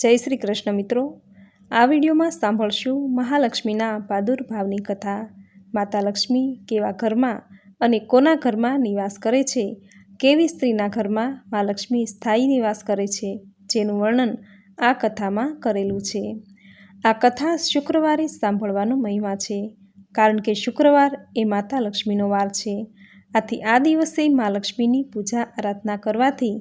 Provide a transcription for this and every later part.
જય શ્રી કૃષ્ણ મિત્રો. આ વિડીયોમાં સાંભળશું મહાલક્ષ્મીના પ્રાદુર્ભાવની કથા. માતા લક્ષ્મી કેવા ઘરમાં અને કોના ઘરમાં નિવાસ કરે છે? કેવી સ્ત્રીના ઘરમાં મા લક્ષ્મી સ્થાયી નિવાસ કરે છે? જેનું વર્ણન આ કથામાં કરેલું છે. આ કથા શુક્રવારે સાંભળવાનો મહિમા છે, કારણ કે શુક્રવાર એ માતા લક્ષ્મીનો વાર છે. આથી આ દિવસે મા લક્ષ્મીની પૂજા આરાધના કરવાથી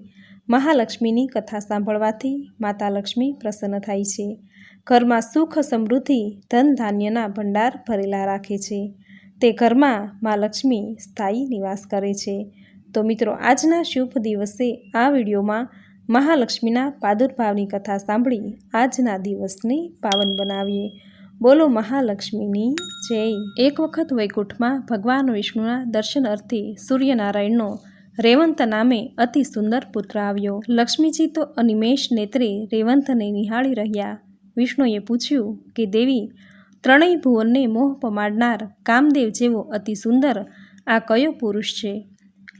મહાલક્ષ્મીની કથા સાંભળવાથી માતા લક્ષ્મી પ્રસન્ન થાય છે. ઘરમાં સુખ સમૃદ્ધિ, ધન ધાન્યના ભંડાર ભરેલા રાખે છે. તે ઘરમાં મા લક્ષ્મી સ્થાયી નિવાસ કરે છે. તો મિત્રો, આજના શુભ દિવસે આ વિડીયોમાં મહાલક્ષ્મીના પાદુર્ભાવની કથા સાંભળી આજના દિવસને પાવન બનાવીએ. બોલો મહાલક્ષ્મીની જય. એક વખત વૈકુંઠમાં ભગવાન વિષ્ણુના દર્શન અર્થે સૂર્યનારાયણનો રેવંત નામે અતિ સુંદર પુત્ર આવ્યો. લક્ષ્મીજી તો અનિમેષ નેત્રે રેવંતને નિહાળી રહ્યા. વિષ્ણુએ પૂછ્યું કે, દેવી, ત્રણેય ભુવનને મોહ પમાડનાર કામદેવ જેવો અતિ સુંદર આ કયો પુરુષ છે?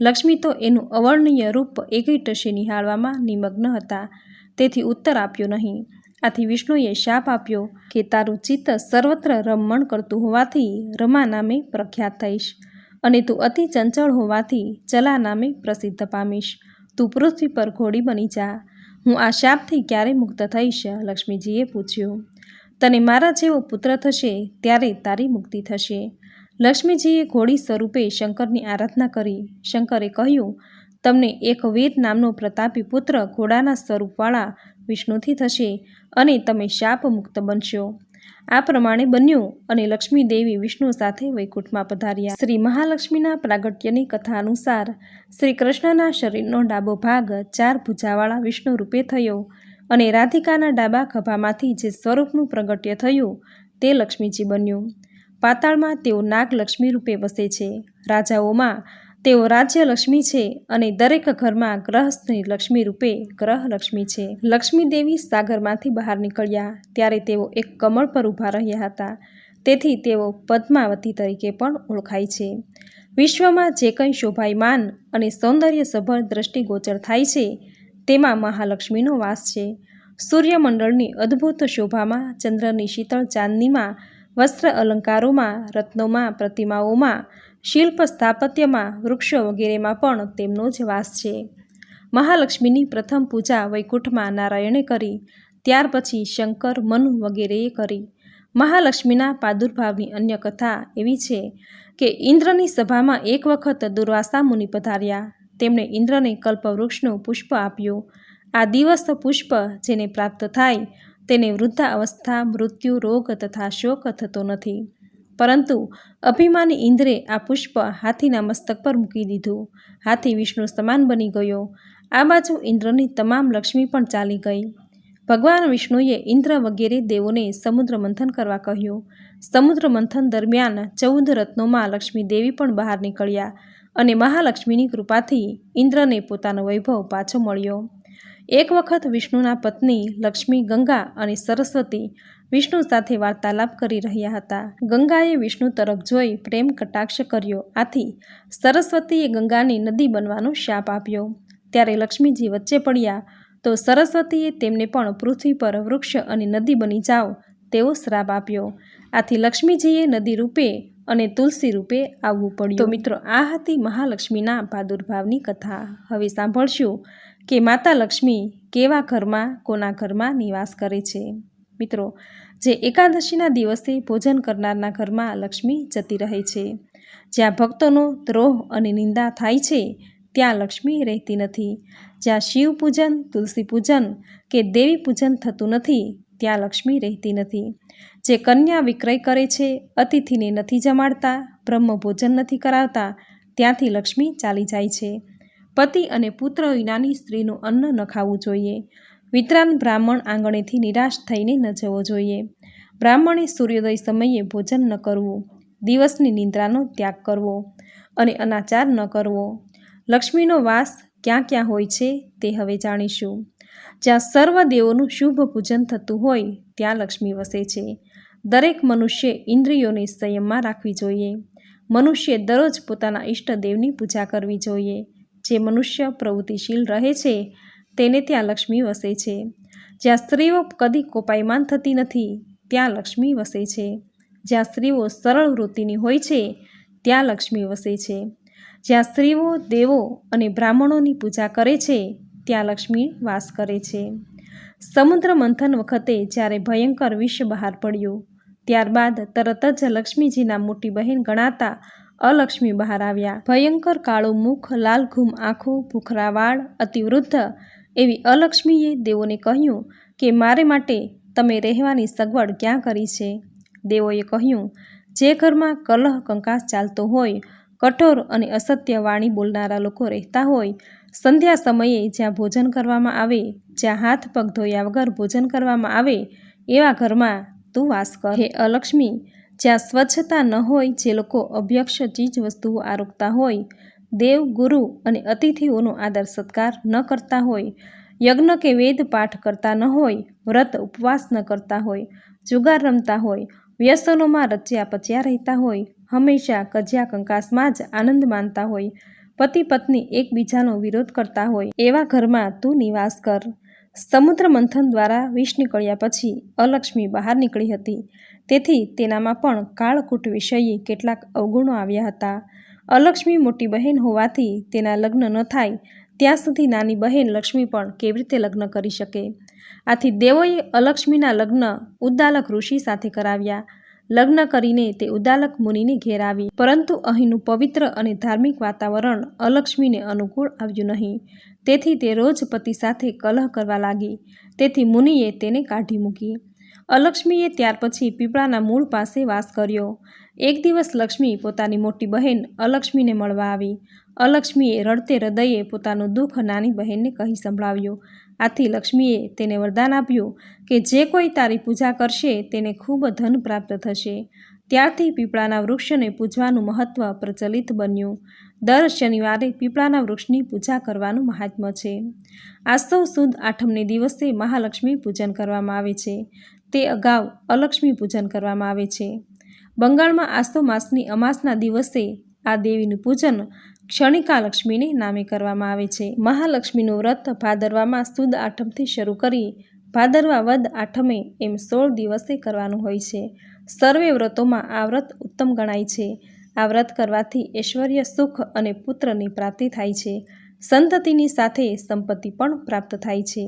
લક્ષ્મી તો એનું અવર્ણનીય રૂપ એકઈટશે નિહાળવામાં નિમગ્ન હતા. તેથી ઉત્તર આપ્યો નહીં. આથી વિષ્ણુએ શાપ આપ્યો કે, તારું ચિત્ત સર્વત્ર રમણ કરતું હોવાથી રમા નામે પ્રખ્યાત થઈશ. અને તું અતિ ચંચળ હોવાથી ચલા નામે પ્રસિદ્ધ પામીશ. તું પૃથ્વી પર ઘોડી બની જા. હું આ શાપથી ક્યારે મુક્ત થઈશ? લક્ષ્મીજીએ પૂછ્યું. તને મારા જેવો પુત્ર થશે ત્યારે તારી મુક્તિ થશે. લક્ષ્મીજીએ ઘોડી સ્વરૂપે શંકરની આરાધના કરી. શંકરે કહ્યું, તમને એક વીર નામનો પ્રતાપી પુત્ર ઘોડાના સ્વરૂપવાળા વિષ્ણુથી થશે અને તમે શાપ મુક્ત બનશો. આ પ્રમાણે બન્યું અને લક્ષ્મી દેવી વિષ્ણુ સાથે વૈકુંઠમાં પધાર્યા. શ્રી મહાલક્ષ્મીના પ્રાગટ્યની કથા અનુસાર શ્રી કૃષ્ણના શરીરનો ડાબો ભાગ ચાર ભુજાવાળા વિષ્ણુ રૂપે થયો અને રાધિકાના ડાબા ખભામાંથી જે સ્વરૂપનું પ્રગટ્ય થયું તે લક્ષ્મીજી બન્યું. પાતાળમાં તેઓ નાગલક્ષ્મી રૂપે વસે છે. રાજાઓમાં તેઓ રાજ્ય લક્ષ્મી છે અને દરેક ઘરમાં ગ્રહસ્થની લક્ષ્મી રૂપે ગ્રહ લક્ષ્મી છે. લક્ષ્મી દેવી સાગરમાંથી બહાર નીકળ્યા ત્યારે તેઓ એક કમળ પર ઊભા રહ્યા હતા. તેથી તેઓ પદ્માવતી તરીકે પણ ઓળખાય છે. વિશ્વમાં જે કંઈ શોભાયમાન અને સૌંદર્ય સભર દ્રષ્ટિગોચર થાય છે, તેમાં મહાલક્ષ્મીનો વાસ છે. સૂર્યમંડળની અદ્ભુત શોભામાં ચંદ્રની શીતળ ચાંદનીમાં વસ્ત્ર અલંકારોમાં, રત્નોમાં, પ્રતિમાઓમાં, શિલ્પ સ્થાપત્યમાં, વૃક્ષો વગેરેમાં પણ તેમનો જ વાસ છે. મહાલક્ષ્મીની પ્રથમ પૂજા વૈકુંઠમાં નારાયણે કરી, ત્યાર પછી શંકર, મનુ વગેરેએ કરી. મહાલક્ષ્મીના પ્રાદુર્ભાવની અન્ય કથા એવી છે કે ઇન્દ્રની સભામાં એક વખત દુર્વાસા મુનિ પધાર્યા. તેમણે ઇન્દ્રને કલ્પવૃક્ષનું પુષ્પ આપ્યું. આ દિવસ પુષ્પ જેને પ્રાપ્ત થાય તેને વૃદ્ધા અવસ્થા, મૃત્યુ, રોગ તથા શોક થતો નથી. પરંતુ અભિમાની ઇન્દ્રે આ પુષ્પ હાથીના મસ્તક પર મૂકી દીધું. હાથી વિષ્ણુ સમાન બની ગયો. આ બાજુ ઇન્દ્રની તમામ લક્ષ્મી પણ ચાલી ગઈ. ભગવાન વિષ્ણુએ ઇન્દ્ર વગેરે દેવોને સમુદ્ર મંથન કરવા કહ્યું. સમુદ્ર મંથન દરમિયાન ચૌદ રત્નોમાં લક્ષ્મી દેવી પણ બહાર નીકળ્યા અને મહાલક્ષ્મીની કૃપાથી ઇન્દ્રને પોતાનો વૈભવ પાછો મળ્યો. એક વખત વિષ્ણુના પત્ની લક્ષ્મી ગંગા અને સરસ્વતી વિષ્ણુ સાથે વાર્તાલાપ કરી રહ્યા હતા. ગંગાએ વિષ્ણુ તરફ જોઈ પ્રેમ કટાક્ષ કર્યો. આથી સરસ્વતીએ ગંગાની નદી બનવાનો શાપ આપ્યો. ત્યારે લક્ષ્મીજી વચ્ચે પડ્યા, તો સરસ્વતીએ તેમને પણ પૃથ્વી પર વૃક્ષ અને નદી બની જાઓ. તેવો શ્રાપ આપ્યો. આથી લક્ષ્મીજીએ નદી રૂપે અને તુલસી રૂપે આવવું પડ્યું. મિત્રો, આ હતી મહાલક્ષ્મીના પ્રાદુર્ભાવની કથા. હવે સાંભળશું કે માતા લક્ષ્મી કેવા ઘરમાં, કોના ઘરમાં નિવાસ કરે છે? મિત્રો, જે એકાદશીના દિવસે ભોજન કરનારના ઘરમાં લક્ષ્મી જતી રહે છે. જ્યાં ભક્તોનો દ્રોહ અને નિંદા થાય છે, ત્યાં લક્ષ્મી રહેતી નથી. જ્યાં શિવ પૂજન, તુલસી પૂજન કે દેવી પૂજન થતું નથી, ત્યાં લક્ષ્મી રહેતી નથી. જે કન્યા વિક્રય કરે છે, અતિથિને નથી જમાડતા બ્રહ્મ ભોજન નથી કરાવતા, ત્યાંથી લક્ષ્મી ચાલી જાય છે. પતિ અને પુત્ર વિનાની સ્ત્રીનું અન્ન ન ખાવું જોઈએ. વિતરાન બ્રાહ્મણ આંગણેથી નિરાશ થઈને ન જવો જોઈએ. બ્રાહ્મણે સૂર્યોદય સમયે ભોજન ન કરવું, દિવસની નિંદ્રાનો ત્યાગ કરવો અને અનાચાર ન કરવો. લક્ષ્મીનો વાસ ક્યાં ક્યાં હોય છે તે હવે જાણીશું. જ્યાં સર્વ દેવોનું શુભ પૂજન થતું હોય, ત્યાં લક્ષ્મી વસે છે. દરેક મનુષ્ય ઇન્દ્રિયોને સંયમમાં રાખવી જોઈએ. મનુષ્ય દરરોજ પોતાના ઈષ્ટદેવની પૂજા કરવી જોઈએ. જે મનુષ્ય પ્રવૃત્તિશીલ રહે છે, તેને ત્યાં લક્ષ્મી વસે છે. જ્યાં સ્ત્રીઓ કદી કોપાયમાન થતી નથી, ત્યાં લક્ષ્મી વસે છે. જ્યાં સ્ત્રીઓ સરળ વૃત્તિની હોય છે, ત્યાં લક્ષ્મી વસે છે. જ્યાં સ્ત્રીઓ દેવો અને બ્રાહ્મણોની પૂજા કરે છે, ત્યાં લક્ષ્મી વાસ કરે છે. સમુદ્ર મંથન વખતે જ્યારે ભયંકર વિષ બહાર પડ્યું, ત્યારબાદ તરત જ લક્ષ્મીજીના મોટી બહેન ગણાતા અલક્ષ્મી બહાર આવ્યા. ભયંકર કાળું મુખ લાલઘૂમ આંખો, ભૂખરા વાળ, અતિવૃદ્ધ એવી અલક્ષ્મીએ દેવોને કહ્યું કે, મારે માટે તમે રહેવાની સગવડ ક્યાં કરી છે? દેવોએ કહ્યું, જે ઘરમાં કલહ કંકાસ ચાલતો હોય, કઠોર અને અસત્ય વાણી બોલનારા લોકો રહેતા હોય, સંધ્યા સમયે જ્યાં ભોજન કરવામાં આવે, જ્યાં હાથ પગ ધોયા વગર ભોજન કરવામાં આવે, એવા ઘરમાં તું વાસ કર. હે અલક્ષ્મી જ્યાં સ્વચ્છતા ન હોય, જે લોકો અભ્યક્ષ ચીજ વસ્તુઓ આરોગતા હોય, દેવ, ગુરુ અને અતિથિઓનો આદર સત્કાર ન કરતા હોય, યજ્ઞ કે વેદ પાઠ કરતા ન હોય, વ્રત ઉપવાસ ન કરતા હોય, જુગાર રમતા હોય, વ્યસનોમાં રચ્યા પચ્યા રહેતા હોય, હંમેશા કજિયા કંકાસમાં જ આનંદ માનતા હોય, પતિ પત્ની એકબીજાનો વિરોધ કરતા હોય, એવા ઘરમાં તું નિવાસ કર. સમુદ્ર મંથન દ્વારા વિષ નીકળ્યા પછી અલક્ષ્મી બહાર નીકળી હતી. તેથી તેનામાં પણ કાળકૂટ વિષયે કેટલાક અવગુણો આવ્યા હતા. અલક્ષ્મી મોટી બહેન હોવાથી તેના લગ્ન ન થાય, ત્યાં સુધી નાની બહેન લક્ષ્મી પણ કેવી રીતે લગ્ન કરી શકે? આથી દેવોએ અલક્ષ્મીના લગ્ન ઉદ્દાલક ઋષિ સાથે કરાવ્યા. લગ્ન કરીને તે ઉદ્દાલક મુનિને ઘેર આવી. પરંતુ અહીંનું પવિત્ર અને ધાર્મિક વાતાવરણ અલક્ષ્મીને અનુકૂળ આવ્યું નહીં. તેથી તે રોજ પતિ સાથે કલહ કરવા લાગી. તેથી મુનિએ તેને કાઢી મૂકી. અલક્ષ્મીએ ત્યાર પછી પીપળાના મૂળ પાસે વાસ કર્યો. એક દિવસ લક્ષ્મી પોતાની મોટી બહેન અલક્ષ્મીને મળવા આવી. અલક્ષ્મીએ રડતે હૃદયે પોતાનું દુઃખ નાની બહેનને કહી સંભળાવ્યું. આથી લક્ષ્મીએ તેને વરદાન આપ્યું કે જે કોઈ તારી પૂજા કરશે તેને ખૂબ ધન પ્રાપ્ત થશે. ત્યારથી પીપળાના વૃક્ષને પૂજવાનું મહત્ત્વ પ્રચલિત બન્યું. દર શનિવારે પીપળાના વૃક્ષની પૂજા કરવાનું મહાત્મ્ય છે. આસવ સુદ આઠમને દિવસે મહાલક્ષ્મી પૂજન કરવામાં આવે છે. તે અગાઉ અલક્ષ્મી પૂજન કરવામાં આવે છે. બંગાળમાં આસ્તો માસની અમાસના દિવસે આ દેવીનું પૂજન ક્ષણિકા લક્ષ્મીને નામે કરવામાં આવે છે. મહાલક્ષ્મીનું વ્રત ભાદરવામાં સુદ આઠમથી શરૂ કરી ભાદરવા વદ આઠમે એમ સોળ દિવસે કરવાનું હોય છે. સર્વે વ્રતોમાં આ વ્રત ઉત્તમ ગણાય છે. આ વ્રત કરવાથી ઐશ્વર્ય સુખ અને પુત્રની પ્રાપ્તિ થાય છે. સંતતિની સાથે સંપત્તિ પણ પ્રાપ્ત થાય છે.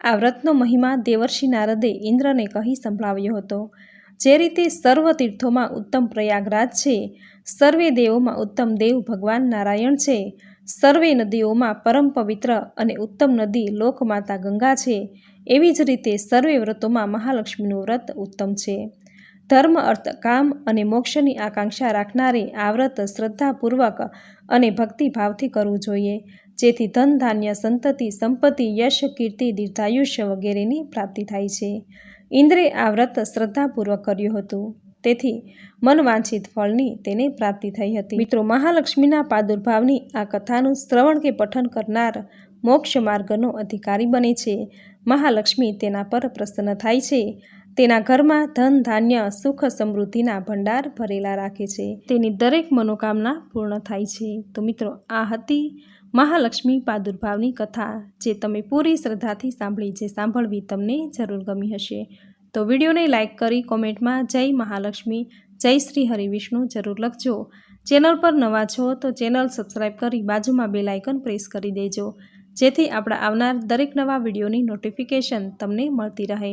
આ વ્રતનો મહિમા દેવર્ષિ નારદે ઇન્દ્રને કહી સંભળાવ્યો હતો. જે રીતે સર્વ તીર્થોમાં ઉત્તમ પ્રયાગરાજ છે, સર્વે દેવોમાં ઉત્તમ દેવ ભગવાન નારાયણ છે, સર્વે નદીઓમાં પરમ પવિત્ર અને ઉત્તમ નદી લોકમાતા ગંગા છે, એવી જ રીતે સર્વે વ્રતોમાં મહાલક્ષ્મીનું વ્રત ઉત્તમ છે. ધર્મ, અર્થ, કામ અને મોક્ષની આકાંક્ષા રાખનારે આ વ્રત શ્રદ્ધાપૂર્વક અને ભક્તિભાવથી કરવું જોઈએ. જેથી ધન, ધાન્ય, સંતતિ, સંપત્તિ, યશ, કીર્તિ, દીર્ઘાયુષ્ય વગેરેની પ્રાપ્તિ થાય છે. ઇન્દ્રે આ વ્રત શ્રદ્ધાપૂર્વક કર્યું હતું. તેથી મનવાંછિત ફળની તેને પ્રાપ્તિ થઈ હતી. મિત્રો, મહાલક્ષ્મીના પ્રાદુર્ભાવની આ કથાનું શ્રવણ કે પઠન કરનાર મોક્ષ માર્ગનો અધિકારી બને છે. મહાલક્ષ્મી તેના પર પ્રસન્ન થાય છે. તેના ઘરમાં ધન, ધાન્ય, સુખ, સમૃદ્ધિના ભંડાર ભરેલા રાખે છે. તેની દરેક મનોકામના પૂર્ણ થાય છે. તો મિત્રો, આ હતી મહાલક્ષ્મી પ્રાદુર્ભાવની કથા, જે તમે પૂરી શ્રદ્ધાથી સાંભળી, જે સાંભળવી તમને જરૂર ગમી હશે. તો વિડીયોને લાઇક કરી કોમેન્ટમાં જય મહાલક્ષ્મી, જય શ્રી હરિવિષ્ણુ જરૂર લખજો. ચેનલ પર નવા છો તો ચેનલ સબસ્ક્રાઈબ કરી બાજુમાં બેલ આઇકન પ્રેસ કરી દેજો. જેથી આપણા આવનાર દરેક નવા વિડીયોની નોટિફિકેશન તમને મળતી રહે.